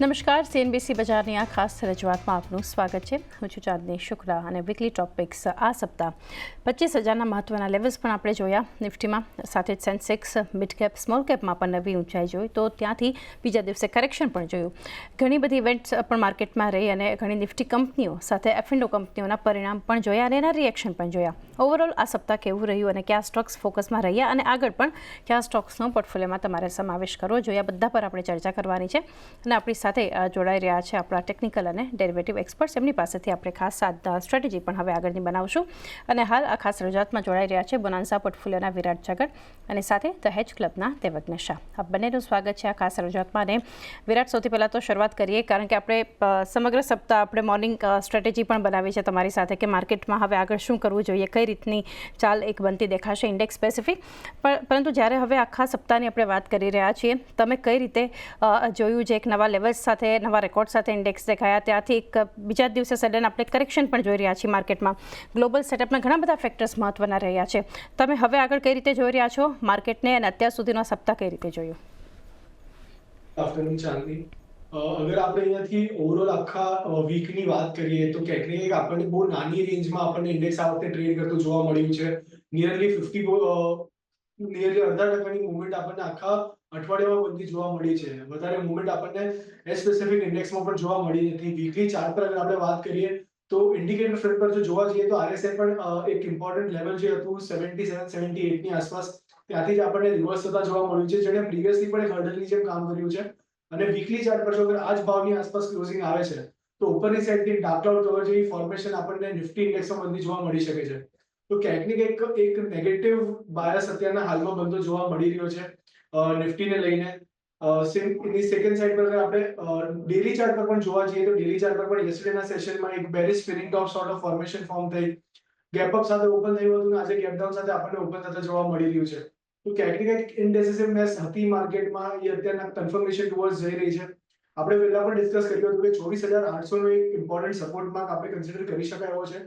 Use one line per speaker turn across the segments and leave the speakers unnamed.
નમસ્કાર સીએનબીસી બજારની આ ખાસ રજૂઆતમાં આપનું સ્વાગત છે. હું છું ચાંદની શુક્લા અને વીકલી ટોપિક્સ આ સપ્તાહ. પચીસ હજારના મહત્વના લેવલ્સ પણ આપણે જોયા. નિફ્ટીમાં સાથે જ સેન્સેક્સ મિડ કેપ સ્મોલ કેપમાં પણ નવી ઊંચાઈ જોઈ, તો ત્યાંથી બીજા દિવસે કરેક્શન પણ જોયું. ઘણી બધી ઇવેન્ટ્સ પણ માર્કેટમાં રહી અને ઘણી નિફ્ટી કંપનીઓ સાથે એફિન્ડો કંપનીઓના પરિણામ પણ જોયા અને એના રિએક્શન પણ જોયા. ઓવરઓલ આ સપ્તાહ કેવું રહ્યું અને કયા સ્ટોક્સ ફોકસમાં રહ્યા અને આગળ પણ કયા સ્ટોક્સનો પોર્ટફોલિયોમાં તમારે સમાવેશ કરવો જોઈએ બધા પર આપણે ચર્ચા કરવાની છે. અને આપણી સાથે જોડાઈ રહ્યા છે આપણા ટેકનિકલ અને ડેરિવેટિવ એક્સપર્ટ્સ એમની પાસેથી આપણે ખાસ સ્ટ્રેટેજી પણ હવે આગળની બનાવશું. અને હાલ આ ખાસ રજૂઆતમાં જોડાઈ રહ્યા છે બોનાન્સા પોર્ટફોલિયોના વિરાટ જગડ અને સાથે ધ હેજ ક્લબના દેવજ્ઞ શાહ. આ બંનેનું સ્વાગત છે આ ખાસ રજૂઆતમાં. અને વિરાટ, સૌથી પહેલાં તો શરૂઆત કરીએ, કારણ કે આપણે સમગ્ર સપ્તાહ આપણે મોર્નિંગ સ્ટ્રેટેજી પણ બનાવી છે તમારી સાથે કે માર્કેટમાં હવે આગળ શું કરવું જોઈએ, કઈ રીતની ચાલ એક બનતી દેખાશે ઇન્ડેક્સ સ્પેસિફિક પરંતુ જ્યારે હવે આખા સપ્તાહની આપણે વાત કરી રહ્યા છીએ, તમે કઈ રીતે જોયું છે, એક નવા લેવલ્સ સાથે, નવા રેકોર્ડ સાથે ઇન્ડેક્સ દેખાયા. ત્યાંથી એક બીજા દિવસે સડન આપણે કરેક્શન પણ જોઈ રહ્યા છીએ માર્કેટમાં. ગ્લોબલ સેટઅપના ઘણા બધા ફેક્ટર્સ મહત્વના રહ્યા છે. તમે હવે આગળ કઈ રીતે જોઈ રહ્યા છો? માર્કેટને અને અત્યાર સુધીનો સપ્તાહ કઈ રીતે જોયું?
અગર આપણે અહીંયાથી ઓવરઓલ આખા વીકની વાત કરીએ તો ક્યાંક ને આપણને બહુ નાની રેન્જમાં આપણને ઇન્ડેક્સ આ વખતે ટ્રેડ કરતું જોવા મળ્યું છે. નિયરલી ફિફ્ટી નિયરલી અડધા ટકાની મુવમેન્ટ આપણને આખા અઠવાડિયામાં બધી જોવા મળી છે. વધારે મુવમેન્ટ આપણને એ સ્પેસિફિક ઇન્ડેક્સમાં પણ જોવા મળી નથી. વીકલી ચાર્ટ પર આપણે વાત કરીએ તો ઇન્ડિકેટર ફ્રન્ટ પર જો જોવા જઈએ તો આરએસએ પણ એક ઇમ્પોર્ટન્ટ લેવલ જે હતું સેવન્ટી સેવન સેવન્ટી એટની આસપાસ, ત્યાંથી જ આપણને રિવર્સ થતા જોવા મળ્યું છે. જેણે પ્રીવિયસલી પણ એક હર્ડલની જેમ કામ કર્યું છે. અને વીકલી ચાર્ટ પર જો અગર આ જ ભાવની આસપાસ ક્લોઝિંગ આવે છે, તો ઉપરની સાઈડથી ડાર્ક ક્લાઉડ કવર જેવી ફોર્મેશન આપણને નિફ્ટી ઇન્ડેક્સમાં બધી જોવા મળી શકે છે. તો ક્યાંક ને ક્યાંક એક નેગેટિવ બાયસ અત્યારના હાલમાં બનતો જોવા મળી રહ્યો છે નિફ્ટીને લઈને. એની સેકન્ડ સાઈડ પર આપણે ડેલી ચાર્ટ પર પણ જોવા જઈએ તો ડેલી ચાર્ટ પર પણ યસ્ટરડેના સેશનમાં એક bearish spinning top sort of formation form થઈ. ગેપ અપ સાથે ઓપન થયું હતું આજે ગેપ ડાઉન સાથે આપણને ઓપન થતા જોવા મળી રહ્યું છે. તો ક્યાંક ને ક્યાંક ઇનડેસિસિવનેસ હતી માર્કેટમાં, એ અત્યારના કન્ફર્મેશન ટુવર્ડ જઈ રહી છે. આપણે પહેલા પણ ડિસ્કસ કર્યું હતું કે ચોવીસ હજાર આઠસો નો એક ઇમ્પોર્ટન્ટ સપોર્ટ માર્ક આપણે કન્સિડર કરી શકાય એવો છે.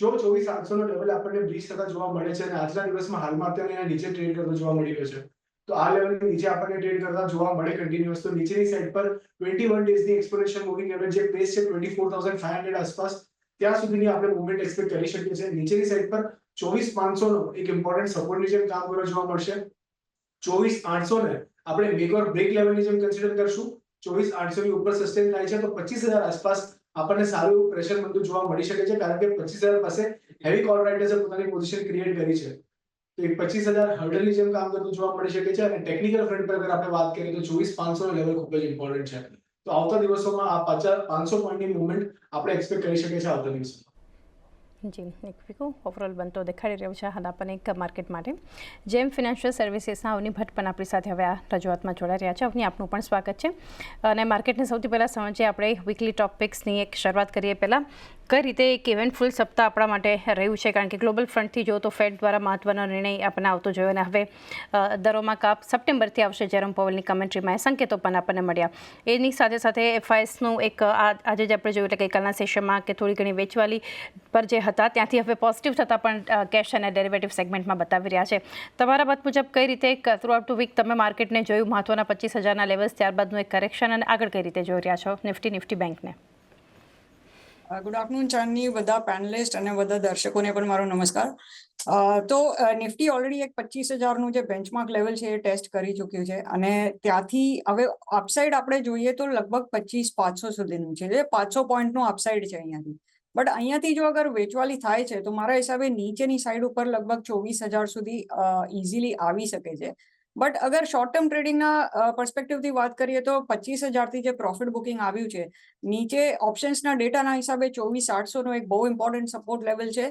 જો ચોવીસ આઠસો નો લેવલ આપણને બ્રિજ થતા જોવા મળે છે અને આજના દિવસમાં હાલમાં અત્યારે એના નીચે ટ્રેડ કરતો જોવા મળી રહ્યો છે. તો આ લેવલની નીચે આપણને ટ્રેડ કરતા જોવા મળે કન્ટિન્યુઅસ તો નીચેની સાઈડ પર 21 ડેઝની એક્સપોનેન્શિયલ મૂવિંગ એવરેજ જે પેસ છે 24500 આસપાસ, ત્યાં સુધીની આપણે મુવમેન્ટ એક્સપેક્ટ કરી શકીએ છીએ. નીચેની સાઈડ પર 24500 નો એક ઇમ્પોર્ટન્ટ સપોર્ટની જેમ કામ કરવા જોવા મળશે. ચોવીસ આઠસો ને આપણે મેક ઓર બ્રેક લેવલની જેમ કન્સિડર કરશું. 24800 ની ઉપર સસ્ટેન થાય છે. તો પચીસ હજાર આસપાસ આપણને સારું પ્રેશર બનતું જોવા મળી શકે છે, કારણ કે પચીસ હજાર પાસે હેવી કોલ રાઇટર્સે પોતાની પોઝિશન ક્રિએટ કરી છે. તો એક પચીસ હજાર હર્ડલની જેમ કામ કરતું જોવા મળી શકે છે અને ટેકનિકલ ફ્રન્ટ પર અગર આપણે વાત કરીએ તો ચોવીસ પાંચસો લેવલ ખૂબ જ ઇમ્પોર્ટન્ટ છે. તો આવતા દિવસોમાં આ પચાસ પાંચસો પોઈન્ટની મુવમેન્ટ આપણે એક્સપેક્ટ કરી શકીએ છીએ આવતા દિવસોમાં.
જી, એક વીકો. ઓવરઓલ બનતો દેખાડી રહ્યો છે હાલ આપણને એક માર્કેટ માટે. જેમ ફિનાન્શિયલ સર્વિસીસના અવની ભટ્ટ પણ આપણી સાથે હવે આ રજૂઆતમાં જોડાઈ રહ્યા છે. અવની આપનું પણ સ્વાગત છે. અને માર્કેટને સૌથી પહેલાં સમજીએ આપણે વીકલી ટોપિક્સની એક શરૂઆત કરીએ પહેલાં. કઈ રીતે એક ઇવેન્ટફુલ સપ્તાહ આપણા માટે રહ્યું છે? કારણ કે ગ્લોબલ ફ્રન્ટથી જો તો ફેડ દ્વારા મહત્વનો નિર્ણય આપણને આવતો જોયો અને હવે દરોમાં કાપ સપ્ટેમ્બરથી આવશે જેરમ પવલની કમેન્ટ્રીમાં એ સંકેતો પણ આપણને મળ્યા. એની સાથે સાથે એફઆઈએસનું એક આજે જ આપણે જોયું એટલે ગઈકાલના સેશનમાં કે થોડી ઘણી વેચવાલી પર જે હતા. ત્યાંથી હવે પોઝિટિવ થતાં પણ કેશ અને ડેરિવેટિવ સેગમેન્ટમાં બતાવી રહ્યા છે. તમારા મત મુજબ કઈ રીતે થ્રુ આઉટ ટુ વીક તમે માર્કેટને જોયું? મહત્વના પચીસ હજારના લેવલ્સ ત્યારબાદનું એક કરેક્શન અને આગળ કઈ રીતે જોઈ રહ્યા છો? નિફ્ટી નિફ્ટી બેંકને
ગુડ આફ્ટરનૂન ચાંદની બધા પેનલિસ્ટ અને બધા દર્શકોને પણ મારો નમસ્કાર. તો નિફ્ટી ઓલરેડી એક પચીસ હજારનું જે બેન્ચમાર્ક લેવલ છે એ ટેસ્ટ કરી ચૂક્યું છે. અને ત્યાંથી હવે અપસાઇડ આપણે જોઈએ તો લગભગ પચીસ, પાંચસો સુધીનું છે. પાંચસો પોઈન્ટનું અપસાઇડ છે અહીંયાથી. બટ અહીંયાથી જો અગર વેચવાલી થાય છે, તો મારા હિસાબે નીચેની સાઈડ ઉપર લગભગ ચોવીસ હજાર સુધી ઇઝીલી આવી શકે છે. બટ અગર શોર્ટ ટર્મ ટ્રેડિંગના પર્સપેક્ટિવથી વાત કરીએ તો પચીસ હજારથી જે પ્રોફિટ બુકિંગ આવ્યું છે, નીચે ઓપ્શન્સના ડેટાના હિસાબે ચોવીસ આઠસો નો એક બહુ ઇમ્પોર્ટન્ટ સપોર્ટ લેવલ છે.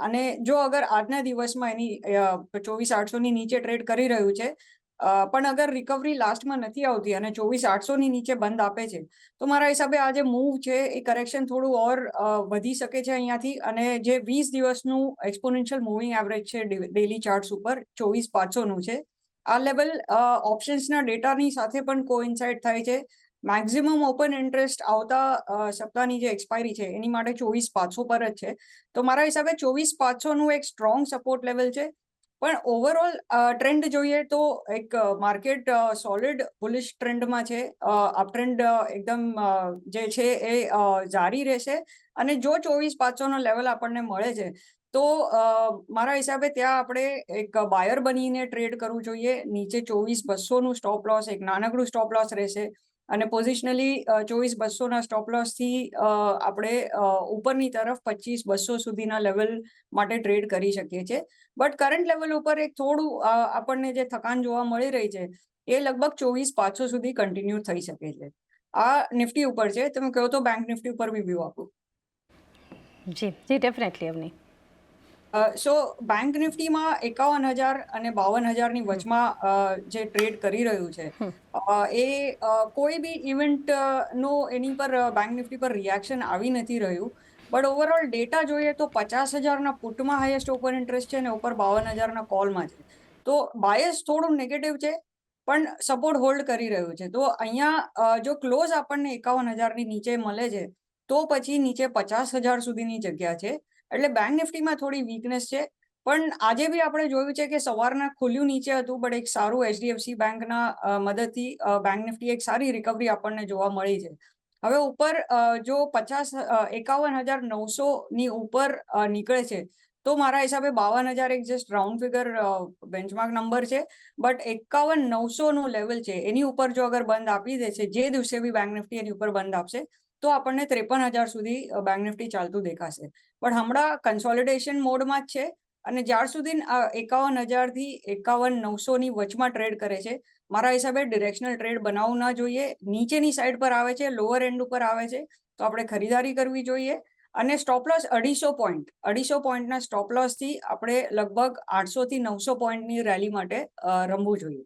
અને જો અગર આજના દિવસમાં એની ચોવીસ આઠસોની નીચે ટ્રેડ કરી રહ્યું છે પણ અગર રિકવરી લાસ્ટમાં નથી આવતી અને ચોવીસ આઠસો ની નીચે બંધ આપે છે, તો મારા હિસાબે આ જે મૂવ છે, એ કરેક્શન થોડું ઓર વધી શકે છે અહીંયાથી અને જે વીસ દિવસનું એક્સપોનેન્શિયલ મૂવિંગ એવરેજ છે ડેલી ચાર્ટ્સ ઉપર, ચોવીસ પાંચસોનું છે, આ લેવલ ઓપ્શન્સના ડેટાની સાથે પણ કોઇન્સાઇડ થાય છે. મેક્સિમમ ઓપન ઇન્ટરેસ્ટ આવતા સપ્તાહની જે એક્સપાયરી છે, એની માટે ચોવીસ પાંચસો પર જ છે. તો મારા હિસાબે ચોવીસ પાંચસોનું એક સ્ટ્રોંગ સપોર્ટ લેવલ છે. પણ ઓવરઓલ ટ્રેન્ડ જોઈએ તો એક માર્કેટ સોલિડ બુલિશ ટ્રેન્ડમાં છે. અપ ટ્રેન્ડ એકદમ જે છે એ જારી રહેશે. અને જો ચોવીસ પાંચસોનો લેવલ આપણને મળે છે, તો મારા હિસાબે ત્યાં આપણે એક બાયર બનીને ટ્રેડ કરવું જોઈએ. નીચે ચોવીસ બસોનું સ્ટોપ લોસ એક નાનકડું સ્ટોપ લોસ રહેશે. અને પોઝિશનલી ચોવીસ બસોના સ્ટોપ લોસથી આપણે ઉપરની તરફ પચીસ બસો સુધીના લેવલ માટે ટ્રેડ કરી શકીએ છીએ. બટ કરંટ લેવલ ઉપર એક થોડું આપણને જે થકાન જોવા મળી રહી છે, એ લગભગ ચોવીસ પાંચસો સુધી કન્ટિન્યુ થઈ શકે છે. આ નિફ્ટી ઉપર છે. તમે કહો તો બેંક નિફ્ટી ઉપર બી વ્યૂ આપું.
જી જી ડેફિનેટલી અવની.
સો બેંક નિફ્ટીમાં એકાવન હજાર અને બાવન હજારની વચમાં જે ટ્રેડ કરી રહ્યું છે એ કોઈ બી ઇવેન્ટ નો એની પર બેંક નિફ્ટી પર રિએક્શન આવી નથી રહ્યું. બટ ઓવરઓલ ડેટા જોઈએ તો પચાસ હજારના પુટમાં હાઈએસ્ટ ઓપન ઇન્ટરેસ્ટ છે અને ઉપર બાવન હજારના કોલમાં છે. તો બાયસ થોડું નેગેટિવ છે પણ સપોર્ટ હોલ્ડ કરી રહ્યું છે. તો અહીંયા જો ક્લોઝ આપણને એકાવન હજારની નીચે મળે છે તો પછી નીચે પચાસ હજાર સુધીની જગ્યા છે. એટલે બેંક નિફ્ટીમાં થોડી વીકનેસ છે. પણ આજે બી આપણે જોયું છે કે સવારના ખુલ્યું નીચે હતું બટ એક સારું એચડીએફસી બેંકના મદદથી બેંક નિફ્ટી એક સારી રિકવરી આપણને જોવા મળી છે. હવે ઉપર જો પચાસ એકાવન હજાર નવસો ની ઉપર નીકળે છે, તો મારા હિસાબે બાવન હજાર એક just round figure benchmark number છે. બટ એકાવન નવસો નું લેવલ છે. એની ઉપર જો અગર બંધ આપી દે છે, જે દિવસે બી બેંક નિફ્ટી એની ઉપર બંધ આપશે તો આપણને ત્રેપન હજાર સુધી બેંક નિફ્ટી ચાલતું દેખાશે. પણ હમણાં કન્સોલિડેશન મોડમાં જ છે અને જ્યાર સુધી એકાવન હજારથી એકાવન નવસોની વચમાં ટ્રેડ કરે છે, મારા હિસાબે ડિરેક્શનલ ટ્રેડ બનાવવું ના જોઈએ. નીચેની સાઈડ પર આવે છે લોઅર એન્ડ ઉપર આવે છે, તો આપણે ખરીદારી કરવી જોઈએ. અને સ્ટોપ અઢીસો પોઈન્ટ અઢીસો પોઈન્ટના સ્ટોપ લોસથી આપણે લગભગ આઠસો થી નવસો પોઈન્ટની રેલી માટે રમવું જોઈએ.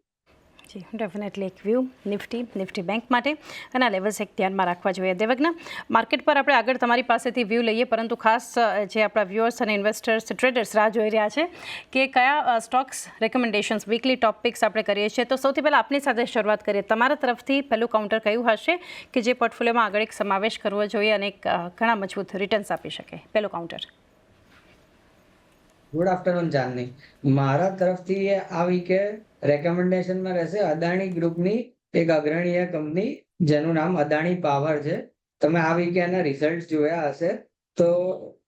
જી ડેફિનેટલી એક વ્યૂ નિફ્ટી નિફ્ટી બેંક માટે. અને આ લેવલ્સ એક ધ્યાનમાં રાખવા જોઈએ દેવજ્ઞા માર્કેટ પર આપણે આગળ તમારી પાસેથી વ્યૂ લઈએ, પરંતુ ખાસ જે આપણા વ્યૂઅર્સ અને ઇન્વેસ્ટર્સ ટ્રેડર્સ રાહ જોઈ રહ્યા છે કે કયા સ્ટોક્સ રેકમેન્ડેશન્સ વીકલી ટોપિક્સ આપણે કરીએ છીએ. તો સૌથી પહેલાં આપની સાથે શરૂઆત કરીએ. તમારા તરફથી પહેલું કાઉન્ટર કયું હશે કે જે પોર્ટફોલિયોમાં આગળ એક સમાવેશ કરવો જોઈએ અને ઘણા મજબૂત રિટર્ન્સ આપી શકે? પહેલું કાઉન્ટર
ગુડ આફ્ટરનૂન જાનની મારા તરફથી આ વીકે રેકમેન્ડેશનમાં રહેશે અદાણી ગ્રુપની એક અગ્રણીય કંપની જેનું નામ અદાણી પાવર છે. તમે આ વીકે એના રિઝલ્ટ જોયા હશે. તો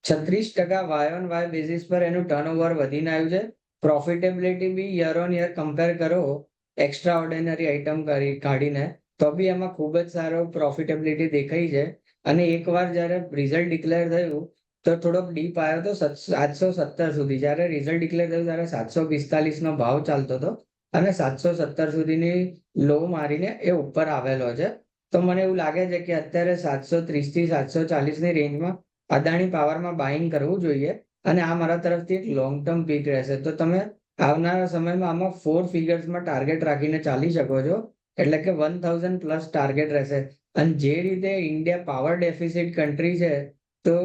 છત્રીસ ટકા વાય ઓન વાય બેઝિસ પર એનું ટર્નઓવર વધીને આવ્યું છે. Profitability B year on year compare કરો એક્સ્ટ્રા ઓર્ડિનરી આઇટમ કરી કાઢીને, તો બી એમાં ખૂબ જ સારો પ્રોફિટેબિલિટી દેખાઈ છે. અને એકવાર જ્યારે રિઝલ્ટ ડિક્લેર થયું, તો થોડોક ડીપ આવ્યો હતો સાતસો સત્તર સુધી. જ્યારે રિઝલ્ટ ડિક્લેર થયું, ત્યારે સાતસો પિસ્તાલીસનો ભાવ ચાલતો હતો. અને સાતસો સત્તર સુધીની લો મારીને એ ઉપર આવેલો છે. તો મને એવું લાગે છે કે અત્યારે સાતસો ત્રીસથી સાતસો ચાલીસની રેન્જમાં અદાણી પાવરમાં બાઇંગ કરવું જોઈએ અને આ મારા તરફથી એક લોંગ ટર્મ પીક રહેશે. તો તમે આવનારા સમયમાં આમાં ફોર ફિગર્સમાં ટાર્ગેટ રાખીને ચાલી શકો છો. એટલે કે વન થાઉઝન્ડ પ્લસ ટાર્ગેટ રહેશે. અને જે રીતે ઇન્ડિયા પાવર ડેફિસિટ કન્ટ્રી છે, તો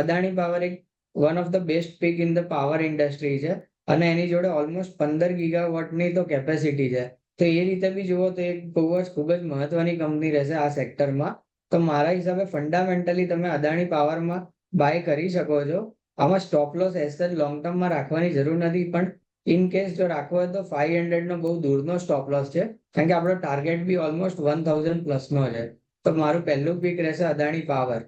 અદાણી પાવર એક one of the best pick in the power industry છે. અને એની જોડે ઓલમોસ્ટ પંદર ગીગાવોટની તો કેપેસિટી છે. તો એ રીતે બી જુઓ તો એક બહુ જ, ખૂબ જ મહત્વની કંપની રહેશે આ સેક્ટરમાં તો મારા હિસાબે ફંડામેન્ટલી તમે અદાણી પાવરમાં બાય કરી શકો છો. આમાં સ્ટોપ લોસ એસેટ લોંગ ટર્મમાં રાખવાની જરૂર નથી. પણ ઇન કેસ જો રાખવો હોય તો ફાઈવ હંડ્રેડનો બહુ દૂરનો સ્ટોપ લોસ છે. કારણ કે આપણો ટાર્ગેટ બી ઓલમોસ્ટ વન થાઉઝન્ડ પ્લસનો છે. તો મારું પહેલું પીક રહેશે અદાણી પાવર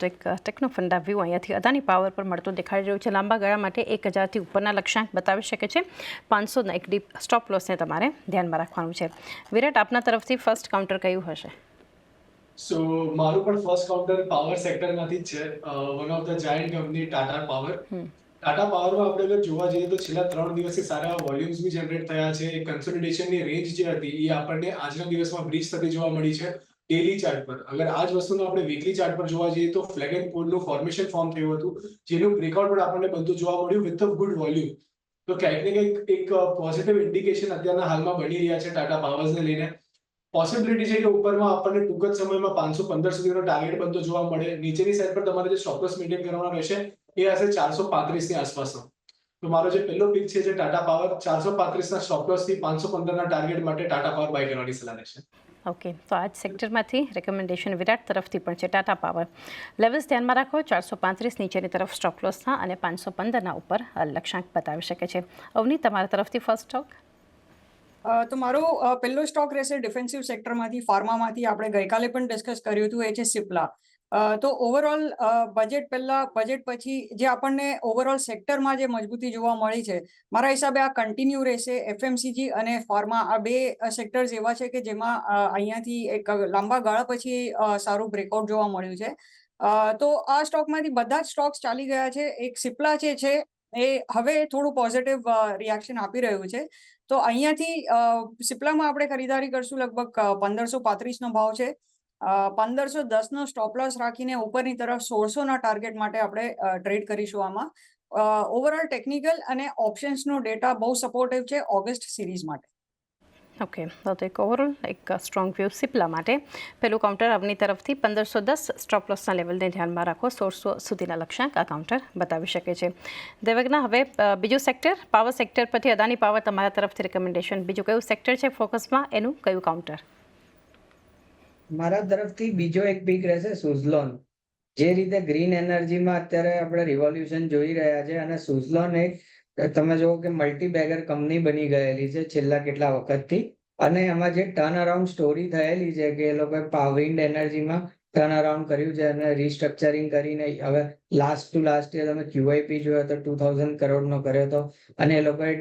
તો એક ટેકનો ફંડ વ્યૂ અહીંયાથી અદાની પાવર પર મળતો દેખાઈ રહ્યું છે. લાંબા ગાળા માટે એક હજારથી ઉપરના લક્ષ્યાંક બતાવી શકે છે. પાંચસોના એક ડીપ સ્ટોપ લોસને તમારે ધ્યાનમાં રાખવાનું છે. વિરાટ આપના તરફથી ફર્સ્ટ કાઉન્ટર કયું હશે?
સો મારું પણ ફર્સ્ટ કાઉન્ટર પાવર સેક્ટરમાંથી જ છે. One of the giant company Tata power Tata પાવરમાં આપણે અગર જોવા જઈએ તો છેલ્લા ત્રણ દિવસથી સારા વોલ્યુમ્સ બી જનરેટ થયા છે. કન્સોલિડેશનની રેન્જ જે હતી એ આપણને આજના દિવસમાં બ્રિજ થતી જોવા મળી છે. ડેલી ચાર્ટ પર. અગર આ જ વસ્તુનો આપણે વીકલી ચાર્ટ પર જોવા જઈએ તો ફ્લેગ એન્ડ પોલનું ફોર્મેશન ફોર્મ થયું હતું. જેનું બ્રેકઆઉટ પણ આપણને બધું જોવા મળ્યું વિથ અ ગુડ વોલ્યુમ તો ક્યાંક ને ક્યાંક એક પોઝિટિવ ઇન્ડિકેશન અત્યારના હાલમાં બની રહ્યા છે ટાટા પાવર્સને લઈને. પોસિબિલિટી છે કે ઉપરમાં આપણને ટૂંક જ સમયમાં પાંચસો પંદર સુધીનો ટાર્ગેટ બનતો જોવા મળે. નીચેની સાઈડ પર તમારે જે સ્ટોપલોસ મેન્ટેન કરવાનો રહેશે, એ હશે ચારસો પાંત્રીસની આસપાસનો. તો મારો જે પહેલો પિક છે જે ટાટા પાવર ચારસો પાંત્રીસ ના સ્ટોપલોસથી પાંચસો પંદર ના ટાર્ગેટ માટે ટાટા પાવર બાય કરવાની સલાહ રહેશે.
ઓકે તો આજ સેક્ટરમાંથી રેકમેન્ડેશન વિરાટ તરફથી પણ છે ટાટા પાવર લેવલ્સ ધ્યાનમાં રાખો, ચારસો પાંત્રીસ નીચેની તરફ સ્ટોક લોસના અને પાંચસો પંદરના ઉપર લક્ષ્યાંક બતાવી શકે છે. અવની, તમારા તરફથી ફર્સ્ટ સ્ટોક
તો મારો પહેલો સ્ટોક રહેશે ડિફેન્સિવ સેક્ટરમાંથી ફાર્મામાંથી આપણે ગઈકાલે પણ ડિસ્કસ કર્યું હતું, એ છે સિપ્લા તો ઓવરઓલ બજેટ પહેલા બજેટ પછી જે આપણને ઓવરઓલ સેક્ટરમાં જે મજબૂતી જોવા મળી છે, મારા હિસાબે આ કન્ટિન્યુ રહેશે એફએમસીજી અને ફાર્મા આ બે સેક્ટર્સ એવા છે કે જેમાં અહીંયાથી એક લાંબા ગાળા પછી સારું બ્રેકઆઉટ જોવા મળ્યું છે. તો આ સ્ટોકમાંથી બધા જ સ્ટોક્સ ચાલી ગયા છે. એક સિપ્લા જે છે, એ હવે થોડું પોઝિટિવ રિએક્શન આપી રહ્યું છે. તો અહીંયાથી સિપ્લામાં આપણે ખરીદારી કરશું લગભગ પંદરસો પાંત્રીસનો ભાવ છે. પંદરસો દસનો સ્ટોપ લોસ રાખીને ઉપરની તરફ સોળસોના ટાર્ગેટ માટે આપણે ટ્રેડ કરીશું આમાં. ઓવરઓલ ટેકનિકલ અને ઓપ્શન્સનો ડેટા બહુ સપોર્ટિવ છે ઓગસ્ટ સિરીઝ માટે.
ઓકે તો એક ઓવરઓલ એક સ્ટ્રોંગ વ્યૂ સિપ્લા માટે. પેલું કાઉન્ટર આપની તરફથી પંદરસો દસ સ્ટોપ લોસના લેવલને ધ્યાનમાં રાખો. સોળસો સુધીના લક્ષ્યાંક આ કાઉન્ટર બતાવી શકે છે. દેવગના, હવે બીજું સેક્ટર પાવર સેક્ટર પરથી અદાની પાવર તમારા તરફથી રેકમેન્ડેશન બીજું કયું સેક્ટર છે ફોકસમાં એનું કયું કાઉન્ટર
મારા તરફથી બીજો એક પીક રહેશે સુઝલોન જે રીતે ગ્રીન એનર્જીમાં અત્યારે આપણે રિવોલ્યુશન જોઈ રહ્યા છે અને સુઝલોન એક, તમે જુઓ કે મલ્ટી બેગર કંપની બની ગયેલી છે છેલ્લા કેટલા વખતથી. અને એમાં જે ટર્ન અરાઉન્ડ સ્ટોરી થયેલી છે કે એ લોકોએ વિન્ડ એનર્જીમાં ટર્ન અરાઉન્ડ કર્યું છે અને રિસ્ટ્રક્ચરિંગ કરીને હવે લાસ્ટ ટુ લાસ્ટ યર તમે ક્યુઆઈપી જોયો તો ટુ થાઉઝન્ડ કરોડનો કર્યો હતો. અને એ લોકોએ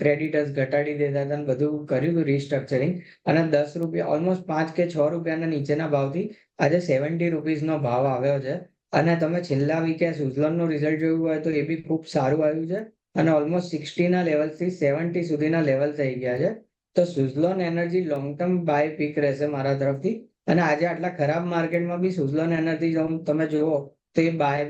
ક્રેડિટર્સ ઘટાડી દીધા હતા અને બધું કર્યું હતું રિસ્ટ્રક્ચરિંગ અને દસ રૂપિયા ઓલમોસ્ટ પાંચ કે છ રૂપિયાના નીચેના ભાવથી આજે સેવન્ટી રૂપીઝનો ભાવ આવ્યો છે. અને તમે છેલ્લા વીકે સુઝલોનનું રિઝલ્ટ જોયું હોય તો એ બી ખૂબ સારું આવ્યું છે. અને ઓલમોસ્ટ સિક્સટીના લેવલથી સેવન્ટી સુધીના લેવલ થઈ ગયા છે. તો Suzlon energy long term buy pick રહેશે મારા તરફથી. અને આજે આટલા ખરાબ માર્કેટમાં બી સુઝલોન એનર્જી તમે જુઓ, તે બાય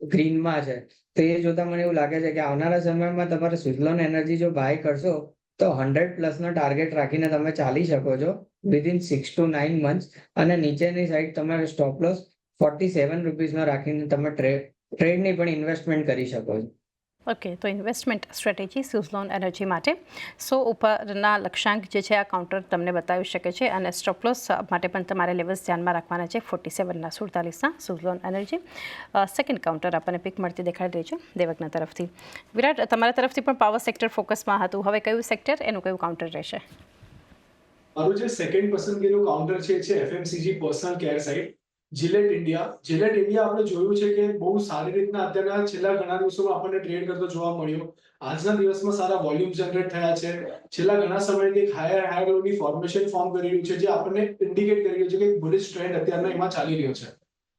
ગ્રીનમાં છે. તો એ જોતા મને એવું લાગે છે કે આવનારા સમયમાં તમારે સુઝલોન એનર્જી જો બાય કરશો, તો હંડ્રેડ પ્લસનો ટાર્ગેટ રાખીને તમે ચાલી શકો છો within six to nine month અને નીચેની સાઈડ તમે સ્ટોપ લોસ ફોર્ટી સેવન રૂપીઝનો રાખીને તમે ટ્રેડ ટ્રેડની પણ ઇન્વેસ્ટમેન્ટ કરી શકો છો.
ઓકે તો ઇન્વેસ્ટમેન્ટ સ્ટ્રેટેજી સ્યુઝલોન એનર્જી માટે. સો ઉપરના લક્ષ્યાંક જે છે, આ કાઉન્ટર તમને બતાવી શકે છે અને સ્ટોપલોસ માટે પણ તમારે લેવલ્સ ધ્યાનમાં રાખવાના છે. ફોર્ટી સેવનના સુડતાલીસના સ્યુઝલોન એનર્જી સેકન્ડ કાઉન્ટર આપણને પીક મળતી દેખાડી રહી છે, દેવકના તરફથી. વિરાટ, તમારા તરફથી પણ પાવર સેક્ટર ફોકસમાં હતું. હવે કયું સેક્ટર એનું કયું કાઉન્ટર રહેશે?
મારું જે સેકન્ડ પસંદગીનું કાઉન્ટર છે છે FMCG personal care side Gillette India. Gillette India આપણે જોયું છે કે બહુ સારી રીતના અત્યારના છેલ્લા ઘણા દિવસોમાં આપણને ટ્રેડ કરતો જોવા મળ્યો. આજના દિવસમાં સારા વોલ્યુમ જનરેટ થયા છે. છેલ્લા ઘણા સમયથી એક હાયર હાયર લોની ફોર્મેશન ફોર્મ કરી રહ્યું છે, જે આપણને ઇન્ડિકેટ કરી રહ્યું છે કે બુલિશ ટ્રેન્ડ અત્યારના એમાં ચાલી રહ્યો છે.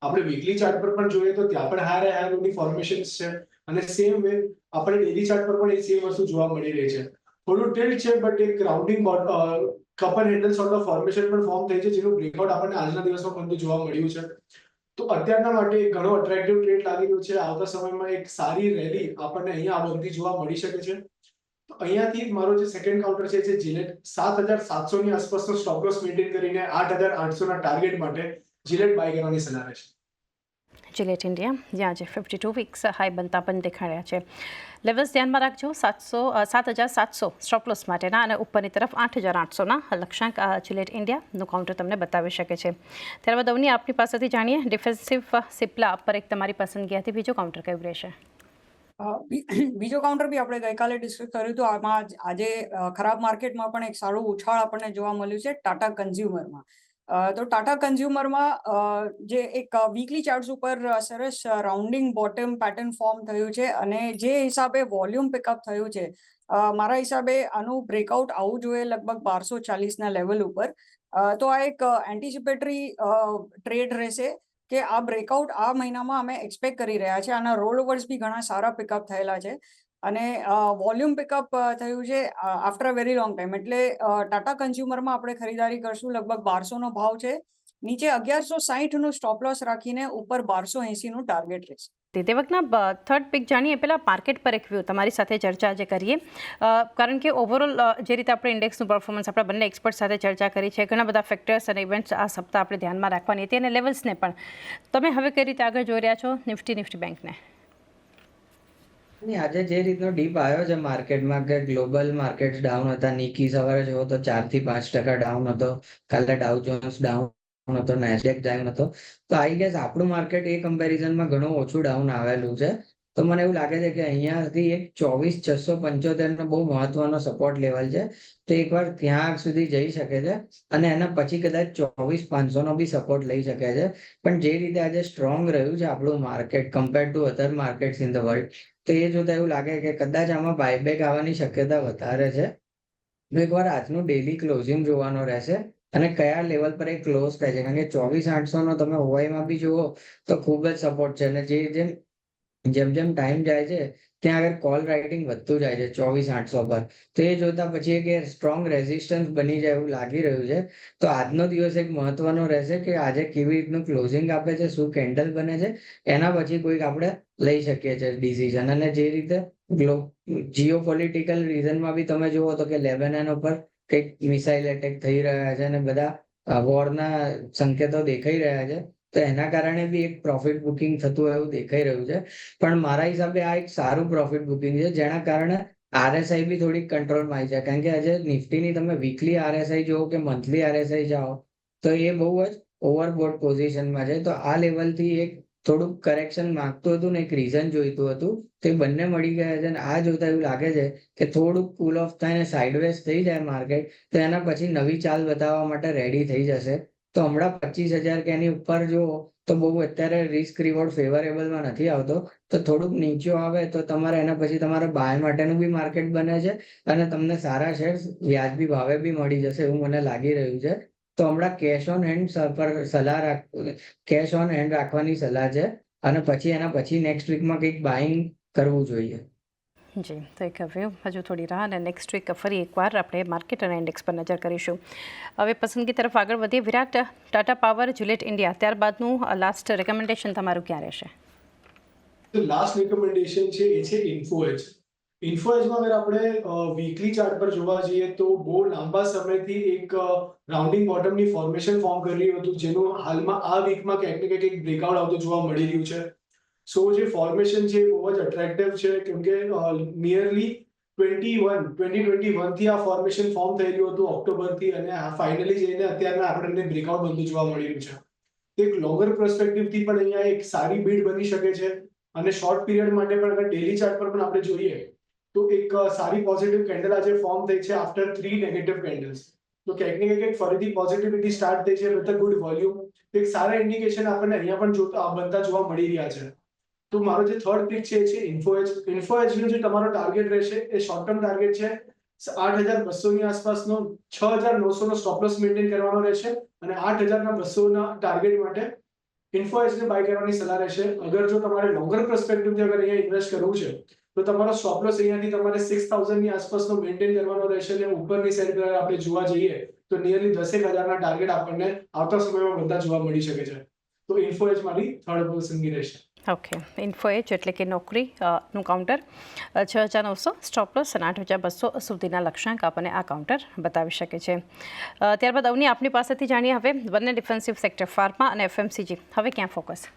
આપણે વીકલી ચાર્ટ પર પણ જોઈએ તો ત્યાં પણ હાયર હાયર લોની ફોર્મેશન છે. અને સેમ વે આપણે ડેલી ચાર્ટ પર પણ એ સેમ વસ્તુ જોવા મળી રહી છે. થોડું ટિલ્ટ છે બટ એક rounding cup and handle sort of formation પણ ફોર્મ થઈ છે, જેનું બ્રેકઆઉટ આપણને આજના દિવસમાં પણ જોવા મળ્યું છે. તો અત્યારના માટે ઘણો અટ્રેક્ટિવ ટ્રેડ લાગી રહ્યો છે. આવતા સમયમાં એક સારી રેલી આપણને અહીંયા આ બનતી જોવા મળી શકે છે. તો અહીંયાથી મારો જે સેકન્ડ કાઉન્ટર છે, જે જિલેટ સાત હજાર સાતસો ની આસપાસનો સ્ટોપ લોસ મેન્ટેન કરીને આઠ હજાર આઠસો ના ટાર્ગેટ માટે જિલેટ બાય કરવાની સલાહ રહેશે
જિલેટ ઇન્ડિયા જ્યાં આજે ફિફ્ટી ટુ વીક્સ હાઈ બનતા પણ દેખાડ્યા છે. લેવલ્સ ધ્યાનમાં રાખજો, સાતસો સાત હજાર સાતસો સ્ટોપલોસ માટેના અને ઉપરની તરફ આઠ હજાર આઠસોના લક્ષ્યાંક આ જિલેટ ઇન્ડિયાનું કાઉન્ટર તમને બતાવી શકે છે. ત્યારબાદ અવની આપની પાસેથી જાણીએ ડિફેન્સિવ સિપ્લા પર એક તમારી પસંદગી હતી બીજો કાઉન્ટર કયું રહેશે?
બીજો કાઉન્ટર બી આપણે ગઈકાલે ડિસ્કસ કર્યું હતું. આમાં આજે ખરાબ માર્કેટમાં પણ એક સારું ઉછાળ આપણને જોવા મળ્યું છે ટાટા કન્ઝ્યુમરમાં તો ટાટા કન્ઝ્યુમરમાં જે એક વીકલી ચાર્ટ્સ ઉપર સરસ રાઉન્ડિંગ બોટમ પેટર્ન ફોર્મ થયું છે અને જે હિસાબે વોલ્યુમ પિકઅપ થયું છે મારા હિસાબે આનું બ્રેકઆઉટ આવવું જોઈએ લગભગ બારસો ચાલીસના લેવલ ઉપર. તો આ એક એન્ટિસિપેટરી ટ્રેડ રહેશે કે આ બ્રેકઆઉટ આ મહિનામાં અમે એક્સપેક્ટ કરી રહ્યા છે. આના રોલ ઓવર્સ બી ઘણા સારા પિકઅપ થયેલા છે. અને વોલ્યુમ પિકઅપ થયું છે આફ્ટર વેરી લોંગ ટાઈમ એટલે ટાટા કન્ઝ્યુમરમાં આપણે ખરીદારી કરશું, લગભગ બારસોનો ભાવ છે. નીચે અગિયારસો સાહીઠનું સ્ટોપ લોસ રાખીને ઉપર બારસો એંસીનું ટાર્ગેટ રહેશે.
તે વખતના થર્ડ પિક જાણીએ, પહેલાં માર્કેટ પર એક વ્યૂ તમારી સાથે ચર્ચા જે કરીએ. કારણ કે ઓવરઓલ જે રીતે આપણે ઇન્ડેક્સનું પરફોર્મન્સ આપણે બંને એક્સપર્ટ સાથે ચર્ચા કરી છે, ઘણા બધા ફેક્ટર્સ અને ઇવેન્ટ્સ આ સપ્તાહ આપણે ધ્યાનમાં રાખવાની હતી અને લેવલ્સને પણ. તમે હવે કઈ રીતે આગળ જોઈ રહ્યા છો? નિફ્ટી નિફ્ટી બેંકને.
નહીં, આજે જે રીતનો ડીપ આવ્યો છે માર્કેટમાં કે ગ્લોબલ માર્કેટ ડાઉન હતા નિકી સવારે જોવો તો ચારથી પાંચ ટકા ડાઉન હતો કાલે ડાઉ જોન્સ ડાઉન હતો નેસડેક ડાઉન હતો. તો આઈ ગેસ આપણું માર્કેટ એ કમ્પેરિઝનમાં ઘણું ઓછું ડાઉન આવેલું છે. તો મને એવું લાગે છે કે અહીંયાથી એક ચોવીસ છસો પંચોતેર નો બહુ મહત્વનો સપોર્ટ લેવલ છે. તો એકવાર ત્યાં સુધી જઈ શકે છે અને એના પછી કદાચ ચોવીસ પાંચસો નો બી સપોર્ટ લઈ શકે છે. પણ જે રીતે આજે સ્ટ્રોંગ રહ્યું છે આપણું market compare to other markets in the world તો એ જોતા એવું લાગે કે કદાચ આમાં બાયબેક આવવાની શક્યતા વધારે છે. તો એકવાર આજનું ડેલી ક્લોઝિંગ જોવાનો રહેશે અને કયા લેવલ પર એ ક્લોઝ થાય છે? કારણ કે ચોવીસ આઠસો નો તમે ઓવાઈમાં બી જુઓ તો ખૂબ જ સપોર્ટ છે. અને જે જેમ જેમ જેમ ટાઈમ જાય છે ત્યાં આગળ કોલ રાઇટિંગ વધતું જાય છે, ચોવીસ, આઠસો પર. તો એ જોતા પછી એક સ્ટ્રોંગ રેઝિસ્ટન્સ બની જાય એવું લાગી રહ્યું છે. તો આજનો દિવસ એક મહત્વનો રહેશે કે આજે કેવી રીતનું ક્લોઝિંગ આપે છે, શું કેન્ડલ બને છે, એના પછી કોઈક આપણે લઈ શકીએ છીએ ડિસિઝન અને જે રીતે જીઓ પોલિટિકલ રીઝનમાં બી તમે જુઓ તો કે લેબેનન ઉપર કંઈક મિસાઇલ એટેક થઈ રહ્યા છે અને બધા વોરના સંકેતો દેખાઈ રહ્યા છે. તો એના કારણે બી એક પ્રોફિટ બુકિંગ થતું એવું દેખાઈ રહ્યું છે. પણ મારા હિસાબે આ એક સારું પ્રોફિટ બુકિંગ છે, જેના કારણે આરએસઆઈ બી થોડીક કંટ્રોલમાં આવી છે. કારણ કે આજે નિફ્ટીની તમે વીકલી આરએસઆઈ જુઓ કે મંથલી આરએસઆઈ જાઓ, તો એ બહુ જ ઓવરબોટ પોઝિશનમાં છે. તો આ લેવલથી એક થોડુંક કરેક્શન માંગતું હતું ને એક રીઝન જોઈતું હતું, તે બંને મળી ગયા છે અને આ જોતા એવું લાગે છે કે થોડુંક કુલ ઓફ થાય ને સાઇડવેઝ થઈ જાય માર્કેટ તો એના પછી નવી ચાલ બતાવવા માટે રેડી થઈ જશે. તો હમણાં પચીસ હજાર કે એની ઉપર જો, તો બહુ અત્યારે રિસ્ક રિવોર્ડ ફેવરેબલમાં નથી આવતો. તો થોડુંક નીચો આવે તો તમારે એના પછી તમારે બાય માટેનું બી માર્કેટ બને છે અને તમને સારા શેર્સ વ્યાજબી ભાવે બી મળી જશે એવું મને લાગી રહ્યું છે. તો હમણાં કેશ ઓન હેન્ડ પર સલાહ રાખ કેશ ઓન હેન્ડ રાખવાની સલાહ છે અને પછી એના પછી નેક્સ્ટ વીકમાં કંઈક બાઇંગ કરવું જોઈએ.
જી, તો એક વ્યૂ હજુ થોડી રાહ અને નેક્સ્ટ વીક ફરી એકવાર આપણે માર્કેટ અને ઇન્ડેક્સ પર નજર કરીશું. હવે પસંદગી તરફ આગળ વધીએ. Virat Tata power Gillette India ત્યારબાદનું last recommendation તમારું ક્યાં રહેશે?
લાસ્ટ રેકમેન્ડેશન છે, એ છે ઇન્ફોએજ ઇન્ફોએજમાં અગર આપણે વીકલી ચાર્ટ પર જોવા જઈએ તો બહુ લાંબા સમયથી એક રાઉન્ડિંગ બોટમની ફોર્મેશન ફોર્મ કરી રહ્યું હતું, જેનું હાલમાં આ વીકમાં ક્યાંક ને ક્યાંક બ્રેકઆઉટ આવતું જોવા મળી રહ્યું છે. સો જે ફોર્મેશન છે બહુ જ અટ્રેક્ટિવ છે કેમ કે nearly twenty one twenty twenty વનથી આ ફોર્મેશન ફોર્મ થઈ રહ્યું હતું ઓક્ટોબરથી અને ફાઇનલી જઈને અત્યારના આપણને બ્રેકઆઉટ બનતું જોવા મળી રહ્યું છે એક લોંગર પર્સપેક્ટિવથી પણ અહીંયા એક સારી બીડ બની શકે છે, અને શોર્ટ પીરિયડ માટે પણ અગર ડેલી ચાર્ટ પર પણ આપણે જોઈએ, તો એક સારી પોઝિટિવ કેન્ડલ આજે ફોર્મ થઈ છે આફ્ટર થ્રી નેગેટિવ કેન્ડલ્સ તો ક્યાંક ને ક્યાંક ફરીથી પોઝિટિવિટી સ્ટાર્ટ થઈ છે વિથ અ ગુડ વોલ્યુમ એક સારા ઇન્ડિકેશન આપણને અહીંયા પણ જોતા, બનતા જોવા મળી રહ્યા છે. તો મારો જે થર્ડ પિક છે છે ઇન્ફોએજ ઇન્ફોએજનું જે તમારો ટાર્ગેટ રહેશે એ શોર્ટ ટર્મ ટાર્ગેટ છે. આઠ હજાર બસો ની આસપાસનો છ હજાર નવસો નો સ્ટોપલોસ મેન્ટેન કરવાનો રહેશે અને આઠ હજાર ના બસો ના ટાર્ગેટ માટે ઇન્ફોએજ ને બાય કરવાની સલાહ રહેશે. અગર જો તમારે લોંગર પર્સપેક્ટિવથી અગર અહીંયા ઇન્વેસ્ટ કરવું છે, તો તમારો સ્ટોપલોસ અહીંયાથી તમારે સિક્સ થાઉઝન્ડની આસપાસનો મેન્ટેન કરવાનો રહેશે અને ઉપરની સાઈડ પર આપણે જોવા જઈએ, તો નિયરલી દસેક હજારના ટાર્ગેટ આપણને આવતા સમયમાં બધા જોવા મળી શકે છે. તો ઇન્ફોએજ મારી થર્ડ પસંદગી રહેશે.
ઓકે ઇન્ફોએજ એટલે કે નોકરી નું કાઉન્ટર છ હજાર નવસો સ્ટોપલોસ અને આઠ હજાર બસો સુધીના લક્ષ્યાંક આપણને આ કાઉન્ટર બતાવી શકે છે. ત્યારબાદ અવની આપની પાસેથી જાણીએ હવે બંને ડિફેન્સિવ સેક્ટર ફાર્મા અને એફએમસીજી હવે ક્યાં ફોકસ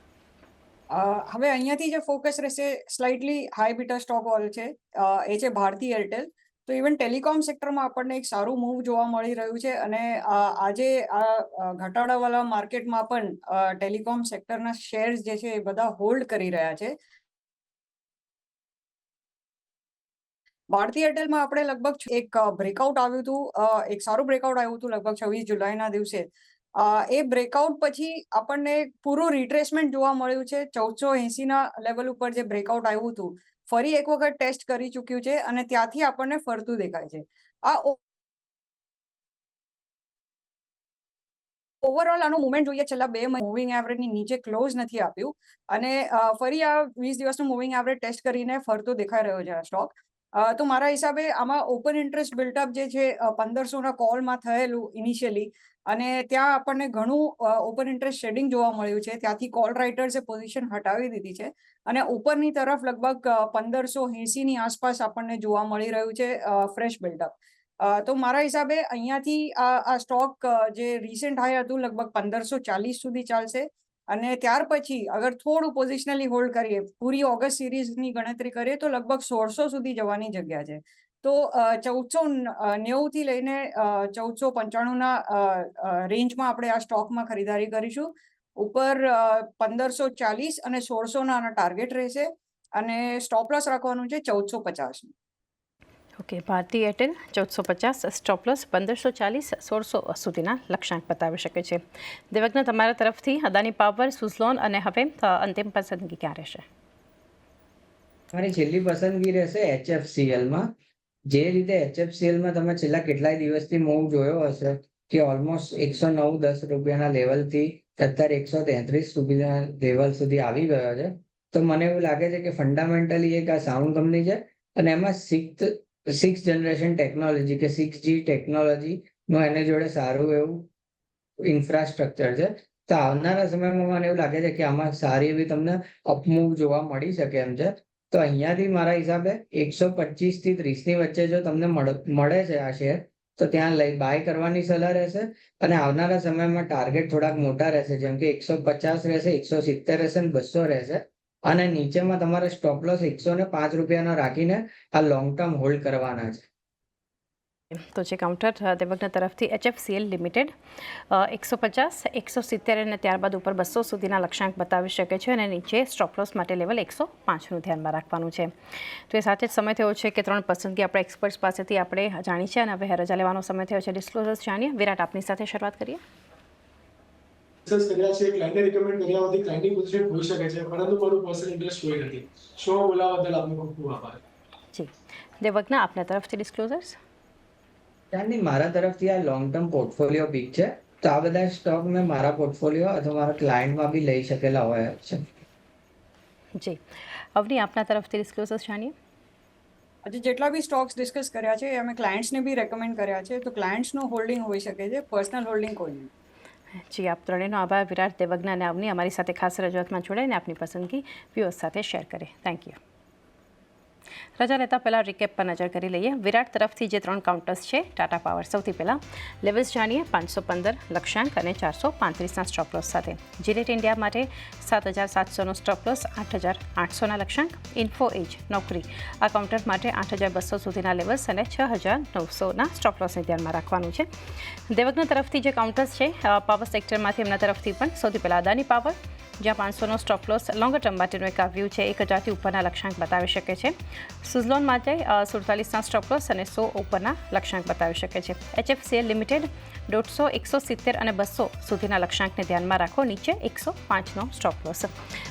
હવે અહીંયાથી જે ફોકસ રહેશે slightly high beta stock all છે. એ છે ભારતી એરટેલ તો ઇવન ટેલિકોમ સેક્ટરમાં આપણને એક સારું મૂવ જોવા મળી રહ્યું છે અને આજે આ ઘટાડાવાળા માર્કેટમાં પણ ટેલિકોમ સેક્ટરના શેર્સ જે છે એ બધા હોલ્ડ કરી રહ્યા છે. ભારતી એરટેલમાં આપણે લગભગ એક બ્રેકઆઉટ આવ્યું હતું એક સારું બ્રેકઆઉટ આવ્યું હતું લગભગ છવ્વીસ જુલાઈના દિવસે. એ બ્રેકઆઉટ પછી આપણને પૂરું રિટ્રેસમેન્ટ જોવા મળ્યું છે. ચૌદસો એસીના લેવલ ઉપર જે બ્રેકઆઉટ આવ્યું હતું ફરી એક વખત ટેસ્ટ કરી ચૂક્યું છે અને ત્યાંથી આપણને ફરતું દેખાય છે. આ ઓવરઓલ આનું મુવમેન્ટ જોઈએ, છેલ્લા બે મૂવિંગ એવરેજની નીચે ક્લોઝ નથી આપ્યું. અને ફરી આ વીસ દિવસનું મૂવિંગ એવરેજ ટેસ્ટ કરીને ફરતો દેખાઈ રહ્યો છે આ સ્ટોક તો મારા હિસાબે આમાં ઓપન ઇન્ટરેસ્ટ બિલ્ટઅપ જે છે પંદરસોના કોલમાં થયેલું ઇનિશિયલી અને ત્યાં આપણને ઘણું ઓપન ઇન્ટરેસ્ટ શેડિંગ જોવા મળ્યું છે. ત્યાંથી કોલ રાઇટર્સે પોઝિશન હટાવી દીધી છે અને ઉપરની તરફ લગભગ પંદરસો એસીની આસપાસ આપણને જોવા મળી રહ્યું છે ફ્રેશ બિલ્ડઅપ તો મારા હિસાબે અહીંયાથી આ સ્ટોક જે રિસેન્ટ હાઈ હતું લગભગ પંદરસો ચાલીસ સુધી ચાલશે. અને ત્યાર પછી અગર થોડું પોઝિશનલી હોલ્ડ કરીએ, પૂરી ઓગસ્ટ સિરીઝની ગણતરી કરીએ, તો લગભગ સોળસો સુધી જવાની જગ્યા છે. તો ચૌદસો નેવું થી લઈને ચૌદસો પંચાણુંના રેન્જમાં આપણે આ સ્ટોકમાં ખરીદારી કરીશું. ઉપર પંદરસો ચાલીસ અને સોળસોના આના ટાર્ગેટ રહેશે અને સ્ટોપ લોસ રાખવાનું છે ચૌદસો પચાસ
ઓકે ભારતી એરટેલ ચૌદસો પચાસ, સ્ટોપલસ પંદરસો ચાલીસ, સોળસો સુધીના લક્ષ્યાંક બતાવી શકે છે. દેવજ્ઞ તમારા તરફથી અદાની પાવર, સુઝલોન અને હવે અંતિમ પસંદગી ક્યાં રહેશે?
મારી છેલ્લી પસંદગી રહેશે એચએફસીએલમાં. જે રીતે એચએફસીએલમાં તમે છેલ્લા કેટલાય દિવસથી મૂવ જોયો હશે કે ઓલમોસ્ટ એકસો નવ, દસ રૂપિયાના લેવલથી અત્યારે એકસો તેત્રીસ સુધીના લેવલ સુધી આવી ગયો છે. તો મને એવું લાગે છે કે ફંડામેન્ટલી એક આ સાઉન્ડ કંપની છે. અને એમાં સિક્સ સિક્સ જનરેશન ટેકનોલોજી કે સિક્સ જી ટેકનોલોજી નું એને જોડે સારું એવું ઇન્ફ્રાસ્ટ્રક્ચર છે. તો આવનારા સમયમાં મને એવું લાગે છે કે આમાં સારી એવી તમને અપમૂવ જોવા મળી શકે એમ છે. તો અહીંયાથી મારા હિસાબે એકસો પચીસથી ત્રીસની વચ્ચે જો તમને મળ- મળે છે આ શેર તો ત્યાં લઈ બાય કરવાની સલાહ રહેશે. અને આવનારા સમયમાં ટાર્ગેટ થોડાક મોટા રહેશે, જેમ કે એકસો પચાસ રહેશે, એકસો સિત્તેર રહેશે અને બસો રહેશે. અને નીચેમાં તમારે સ્ટોપ લોસ એકસો ને પાંચ રૂપિયાનો રાખીને આ લોંગ ટર્મ હોલ્ડ કરવાના છે.
તો જે કાઉન્ટર દેવગના તરફથી એચએફસીએલ લિમિટેડ એકસો પચાસ, એકસો સિત્તેર અને ત્યારબાદ ઉપર બસો સુધીના લક્ષ્યાંક બતાવી શકે છે અને નીચે સ્ટોપલોસ માટે લેવલ એકસો પાંચનું ધ્યાનમાં રાખવાનું છે. તો એ સાથે જ સમય થયો છે કે ત્રણ પસંદગી આપણે એક્સપર્ટ્સ પાસેથી આપણે જાણી છે અને હવે રજા લેવાનો સમય થયો છે. ડિસ્ક્લોઝર્સ જાણીએ. વિરાટ, આપની સાથે શરૂઆત કરીએ.
રિસર્ચ કર્યા છે ક્લાયન્ટને રિકમેન્ડ કર્યા હોવાથી ક્લાયન્ટની પોઝિશન હોઈ શકે છે પરંતુ મારું પર્સનલ ઇન્ટરેસ્ટ કોઈ નથી. શો બોલાવવા બદલ આપનો ખૂબ ખૂબ આભાર.
જી. દેવકના આપના તરફથી ડિસ્ક્લોઝર્સ
ત્યાંની મારા તરફથી આ લોંગ ટર્મ પોર્ટફોલિયો પીક છે. તો આ બધા સ્ટોક મેં મારા પોર્ટફોલિયો અથવા મારા ક્લાયન્ટમાં બી લઈ શકેલા હોય છે.
જી. અવની આપના તરફથી ડિસ્ક્લોઝર્સ જાણીએ?
આજે જેટલા બી સ્ટોક્સ ડિસ્કસ કર્યા છે એ અમે ક્લાયન્ટ્સને બી રેકમેન્ડ કર્યા છે. તો ક્લાયન્ટ્સનું હોલ્ડિંગ હોઈ શકે છે પર્સનલ હોલ્ડિંગ કોઈ નહીં.
જી આપ ત્રણેયનો આભાર. વિરાટ દેવજ્ઞાને અને અમારી સાથે ખાસ રજૂઆતમાં જોડાઈને આપની પસંદગી વ્યુઅર્સ સાથે શેર કરે. થેન્ક યુ રજા લેતા પહેલાં રિકેપ પર નજર કરી લઈએ. વિરાટ તરફથી જે ત્રણ કાઉન્ટર્સ છે ટાટા પાવર સૌથી પહેલાં લેવલ્સ જાણીએ પાંચસો પંદર લક્ષ્યાંક અને ચારસો પાંત્રીસના સ્ટોપલોસ સાથે. જીરેટ ઇન્ડિયા માટે સાત હજાર સાતસોનો સ્ટોપલોસ આઠ હજાર આઠસોના લક્ષ્યાંક ઇન્ફો એજ નોકરી. આ કાઉન્ટર માટે આઠ હજાર બસો સુધીના લેવલ્સ અને છ હજાર નવસોના સ્ટોપલોસને ધ્યાનમાં રાખવાનું છે. દેવજ્ઞ તરફથી જે કાઉન્ટર્સ છે પાવર સેક્ટરમાંથી એમના તરફથી પણ સૌથી પહેલાં અદાની પાવર જ્યાં પાંચસોનો સ્ટોપ લોસ લોંગર ટર્મ માટેનું એક આવ્યું છે. એક હજારથી ઉપરના લક્ષ્યાંક બતાવી શકે છે. સુઝલોન માટે સુડતાલીસના સ્ટોપ લોસ અને સો ઉપરના લક્ષ્યાંક બતાવી શકે છે. એચએફસીએલ લિમિટેડ દોઢસો એકસો સિત્તેર અને બસો સુધીના લક્ષ્યાંકને ધ્યાનમાં રાખો. નીચે એકસો પાંચનો સ્ટોપ લોસ.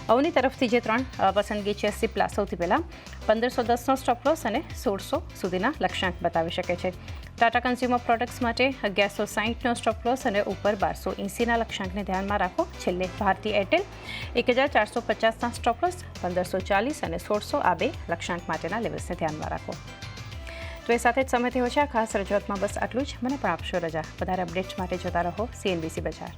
અવની તરફથી જે ત્રણ પસંદગી છે, સિપ્લા સૌથી પહેલાં પંદરસો દસનો સ્ટોપ લોસ અને સોળસો સુધીના લક્ષ્યાંક બતાવી શકે છે. ટાટા કન્ઝ્યુમર પ્રોડક્ટ્સ માટે અગિયારસો સાહીઠનો સ્ટોપ લોસ અને ઉપર બારસો એંસીના લક્ષ્યાંકને ધ્યાનમાં રાખો. છેલ્લે ભારતી એરટેલ એક હજાર ચારસો પચાસના સ્ટોપ લોસ, પંદરસો ચાલીસ અને સોળસો આ બે લક્ષ્યાંક માટેના લેવલ્સને ધ્યાનમાં રાખો. તો એ સાથે જ સમય થયો છે. આ ખાસ રજૂઆતમાં બસ આટલું જ. મને પણ આપશો રજા. વધારે અપડેટ્સ માટે જોતા રહો. સીએનબીસી બજાર.